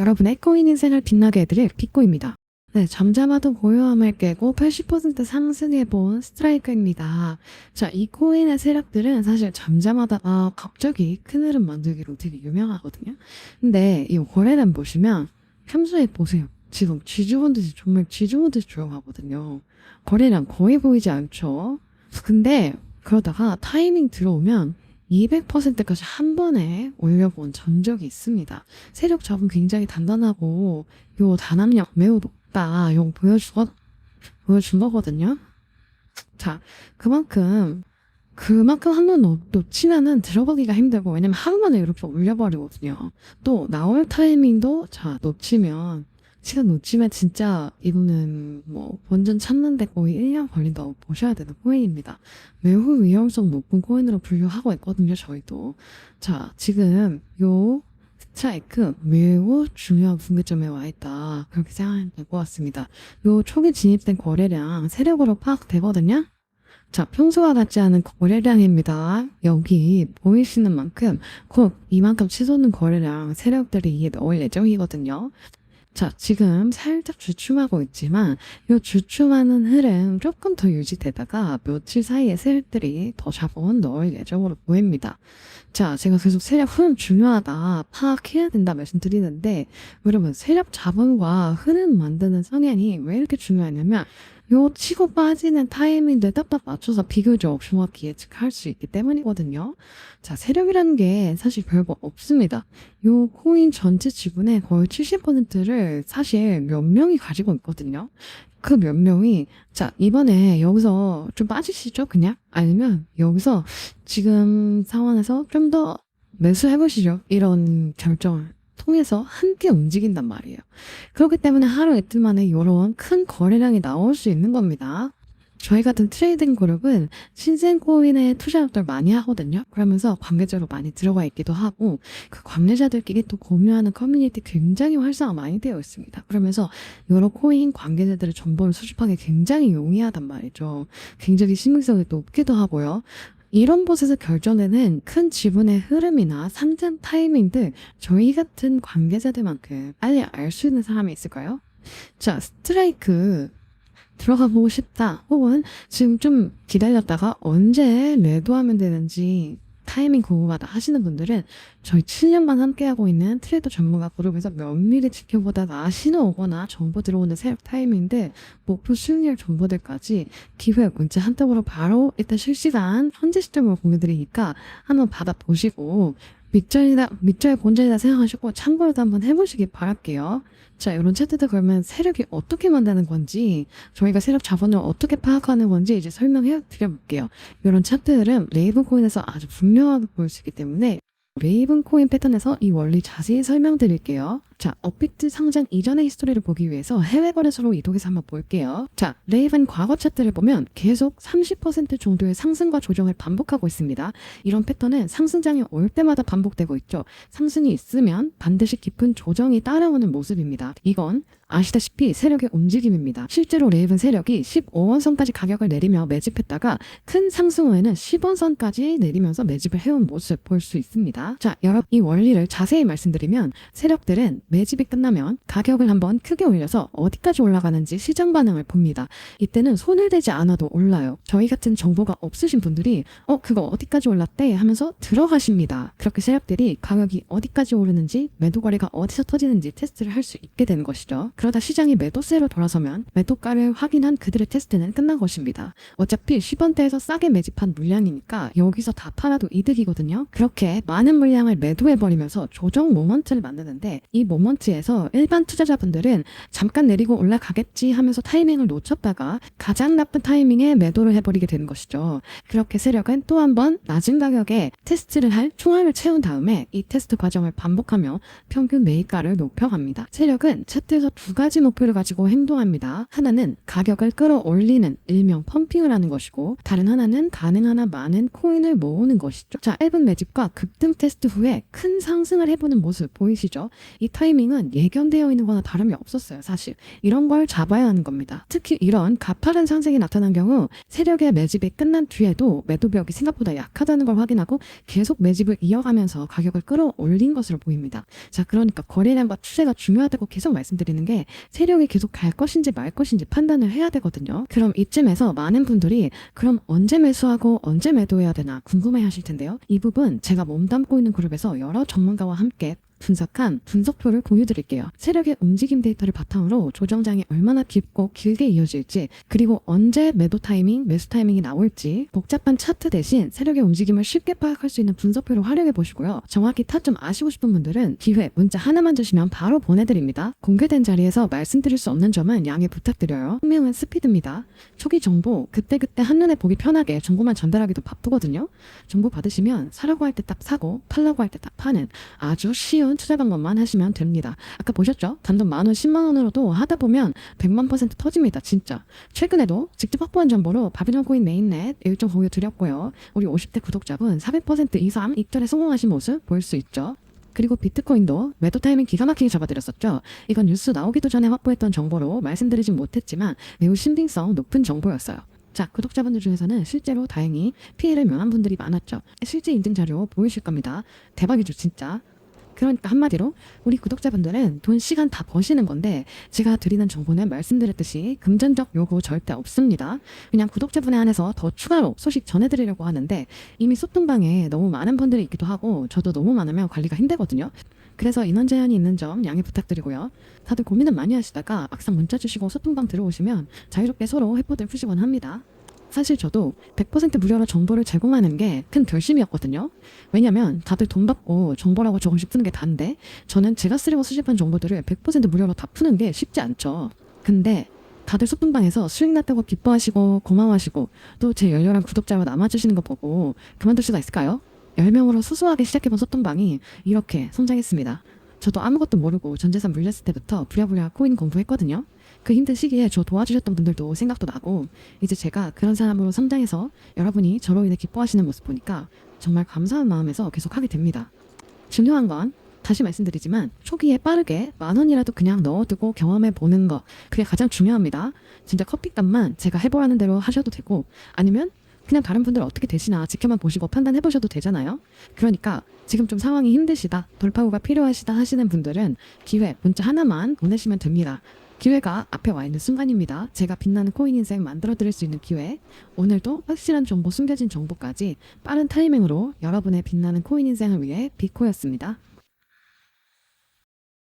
여러분의 코인 인생을 빛나게 해드릴 비코입니다. 네, 잠잠하던 고요함을 깨고 80% 상승해본 스트라이크입니다. 자, 이 코인의 세력들은 사실 잠잠하다가 갑자기 큰 흐름 만들기로 되게 유명하거든요. 근데 이 거래량 보시면 평소에 보세요. 지금 쥐주분듯이 정말 쥐주분듯이 조용하거든요. 거래량 거의 보이지 않죠. 근데 그러다가 타이밍 들어오면 200%까지 한 번에 올려본 전적이 있습니다. 세력 잡음 굉장히 단단하고 요 단합력 매우 높다. 요 보여주거 보여준 거거든요. 자, 그만큼 그만큼 한번 놓치면은 들어가기가 힘들고 왜냐면 하루 만에 이렇게 올려버리거든요. 또 나올 타이밍도 자 놓치면 시간 놓치면 진짜 이거는 뭐 완전 찾는데 거의 1년 걸린다고 보셔야 되는 코인입니다. 매우 위험성 높은 코인으로 분류하고 있거든요, 저희도. 자, 지금 요 스트라이크 매우 중요한 분기점에 와 있다. 그렇게 생각하면 될 것 같습니다. 요 초기 진입된 거래량 세력으로 파악되거든요. 자, 평소와 같지 않은 거래량입니다. 여기 보이시는 만큼 곧 이만큼 치솟는 거래량 세력들이 이에 넣을 예정이거든요. 자, 지금 살짝 주춤하고 있지만 이 주춤하는 흐름 조금 더 유지되다가 며칠 사이에 세력들이 더 자본 넣을 예정으로 보입니다. 자, 제가 계속 세력 흐름 중요하다, 파악해야 된다 말씀드리는데 여러분 세력 자본과 흐름 만드는 성향이 왜 이렇게 중요하냐면 요 치고 빠지는 타이밍들 딱딱 맞춰서 비교적 정확히 예측할 수 있기 때문이거든요. 자, 세력이라는 게 사실 별거 없습니다. 요 코인 전체 지분의 거의 70%를 사실 몇 명이 가지고 있거든요. 그 몇 명이 자 이번에 여기서 좀 빠지시죠? 그냥? 아니면 여기서 지금 상황에서 좀 더 매수해 보시죠. 이런 결정을 통해서 함께 움직인단 말이에요. 그렇기 때문에 하루 이틀 만에 이런 큰 거래량이 나올 수 있는 겁니다 저희 같은 트레이딩 그룹은 신생 코인에 투자들 많이 하거든요. 그러면서 관계자로 많이 들어가 있기도 하고 그 관계자들끼리 또 공유하는 커뮤니티 굉장히 활성화 많이 되어 있습니다. 그러면서 여러 코인 관계자들의 정보를 수집하기 굉장히 용이하단 말이죠. 굉장히 신빙성이 높기도 하고요. 이런 곳에서 결정되는 큰 지분의 흐름이나 상장 타이밍들 저희 같은 관계자들만큼 빨리 알 수 있는 사람이 있을까요? 자, 스트라이크 들어가 보고 싶다. 혹은 지금 좀 기다렸다가 언제 매도하면 되는지 타이밍 궁금하다 하시는 분들은 저희 7년만 함께하고 있는 트레이더 전문가 그룹에서 면밀히 지켜보다가 신호 오거나 정보 들어오는 타이밍들, 목표 수익률 정보들까지 기회 문자 한 통으로 바로 일단 실시간 현재 시점으로 공유드리니까 한번 받아보시고 밑절이다, 밑절 본전이다 생각하시고 참고도 한번 해보시기 바랄게요. 자, 이런 차트들 그러면 세력이 어떻게 만드는 건지, 저희가 세력 자본을 어떻게 파악하는 건지 이제 설명해 드려볼게요. 이런 차트들은 레이븐 코인에서 아주 분명하게 보일 수 있기 때문에 레이븐 코인 패턴에서 이 원리 자세히 설명드릴게요. 자, 업비트 상장 이전의 히스토리를 보기 위해서 해외 거래소로 이동해서 한번 볼게요. 자, 레이븐 과거 차트를 보면 계속 30% 정도의 상승과 조정을 반복하고 있습니다. 이런 패턴은 상승장이 올 때마다 반복되고 있죠. 상승이 있으면 반드시 깊은 조정이 따라오는 모습입니다. 이건 아시다시피 세력의 움직임입니다. 실제로 레이븐 세력이 15원선까지 가격을 내리며 매집했다가 큰 상승 후에는 10원선까지 내리면서 매집을 해온 모습 볼 수 있습니다. 자, 여러분 이 원리를 자세히 말씀드리면 세력들은 매집이 끝나면 가격을 한번 크게 올려서 어디까지 올라가는지 시장 반응을 봅니다. 이때는 손을 대지 않아도 올라요. 저희 같은 정보가 없으신 분들이 어 그거 어디까지 올랐대 하면서 들어가십니다. 그렇게 세력들이 가격이 어디까지 오르는지 매도 거래가 어디서 터지는지 테스트를 할 수 있게 되는 것이죠. 그러다 시장이 매도세로 돌아서면 매도가를 확인한 그들의 테스트는 끝난 것입니다. 어차피 10원대에서 싸게 매집한 물량이니까 여기서 다 팔아도 이득이거든요. 그렇게 많은 물량을 매도해버리면서 조정 모먼트를 만드는데 이 모먼트 에서 일반 투자자분들은 잠깐 내리고 올라가겠지 하면서 타이밍을 놓쳤다가 가장 나쁜 타이밍에 매도를 해버리게 되는 것이죠. 그렇게 세력은 또 한 번 낮은 가격에 테스트를 할 총알을 채운 다음에 이 테스트 과정을 반복하며 평균 매입가를 높여갑니다. 세력은 차트에서 두 가지 목표를 가지고 행동합니다. 하나는 가격을 끌어올리는 일명 펌핑을 하는 것이고 다른 하나는 가능하나 많은 코인을 모으는 것이죠. 자, 1분 매집과 급등 테스트 후에 큰 상승을 해보는 모습 보이시죠? 이 타임 타이밍은 예견되어 있는 거나 다름이 없었어요, 사실. 이런 걸 잡아야 하는 겁니다. 특히 이런 가파른 상승이 나타난 경우 세력의 매집이 끝난 뒤에도 매도벽이 생각보다 약하다는 걸 확인하고 계속 매집을 이어가면서 가격을 끌어올린 것으로 보입니다. 자, 그러니까 거래량과 추세가 중요하다고 계속 말씀드리는 게 세력이 계속 갈 것인지 말 것인지 판단을 해야 되거든요. 그럼 이쯤에서 많은 분들이 그럼 언제 매수하고 언제 매도해야 되나 궁금해 하실 텐데요. 이 부분 제가 몸담고 있는 그룹에서 여러 전문가와 함께 분석한 분석표를 공유드릴게요. 세력의 움직임 데이터를 바탕으로 조정장이 얼마나 깊고 길게 이어질지, 그리고 언제 매도 타이밍, 매수 타이밍이 나올지, 복잡한 차트 대신 세력의 움직임을 쉽게 파악할 수 있는 분석표를 활용해 보시고요. 정확히 타점 아시고 싶은 분들은 기회 문자 하나만 주시면 바로 보내드립니다. 공개된 자리에서 말씀드릴 수 없는 점은 양해 부탁드려요. 분명한 스피드입니다. 초기 정보 그때그때 한눈에 보기 편하게 정보만 전달하기도 바쁘거든요. 정보 받으시면 사려고 할 때 딱 사고 팔려고 할 때 딱 파는 아주 쉬운 투자 방법만 하시면 됩니다. 아까 보셨죠? 단돈 만원, 10만 원으로도 하다 보면 100만 퍼센트 터집니다. 진짜. 최근에도 직접 확보한 정보로 바비론 코인 메인넷 일정 공유 드렸고요. 우리 50대 구독자분 400% 이상 입절에 성공하신 모습 볼 수 있죠. 그리고 비트코인도 매도 타이밍 기가 막히게 잡아드렸었죠. 이건 뉴스 나오기도 전에 확보했던 정보로 말씀드리진 못했지만 매우 신빙성 높은 정보였어요. 자, 구독자분들 중에서는 실제로 다행히 피해를 면한 분들이 많았죠. 실제 인증 자료 보이실 겁니다. 대박이죠, 진짜. 그러니까 한마디로 우리 구독자분들은 돈 시간 다 버시는 건데 제가 드리는 정보는 말씀드렸듯이 금전적 요구 절대 없습니다. 그냥 구독자분에 한해서 더 추가로 소식 전해드리려고 하는데 이미 소통방에 너무 많은 분들이 있기도 하고 저도 너무 많으면 관리가 힘들거든요. 그래서 인원 제한이 있는 점 양해 부탁드리고요. 다들 고민은 많이 하시다가 막상 문자 주시고 소통방 들어오시면 자유롭게 서로 해포들 푸시곤 합니다. 사실 저도 100% 무료로 정보를 제공하는 게 큰 결심이었거든요. 왜냐면 다들 돈 받고 정보라고 조금씩 푸는 게 다인데 저는 제가 쓰려고 수집한 정보들을 100% 무료로 다 푸는 게 쉽지 않죠. 근데 다들 소통방에서 수익 났다고 기뻐하시고 고마워하시고 또 제 열렬한 구독자로 남아주시는 거 보고 그만둘 수가 있을까요? 10명으로 소소하게 시작해본 소통방이 이렇게 성장했습니다. 저도 아무것도 모르고 전재산 물렸을 때부터 부랴부랴 코인 공부했거든요. 그 힘든 시기에 저 도와주셨던 분들도 생각도 나고 이제 제가 그런 사람으로 성장해서 여러분이 저로 인해 기뻐하시는 모습 보니까 정말 감사한 마음에서 계속 하게 됩니다. 중요한 건 다시 말씀드리지만 초기에 빠르게 만 원이라도 그냥 넣어두고 경험해 보는 거 그게 가장 중요합니다. 진짜 커피값만 제가 해보라는 대로 하셔도 되고 아니면 그냥 다른 분들 어떻게 되시나 지켜만 보시고 판단해 보셔도 되잖아요. 그러니까 지금 좀 상황이 힘드시다 돌파구가 필요하시다 하시는 분들은 기회 문자 하나만 보내시면 됩니다. 기회가 앞에 와 있는 순간입니다. 제가 빛나는 코인 인생 만들어 드릴 수 있는 기회. 오늘도 확실한 정보, 숨겨진 정보까지 빠른 타이밍으로 여러분의 빛나는 코인 인생을 위해 비코였습니다.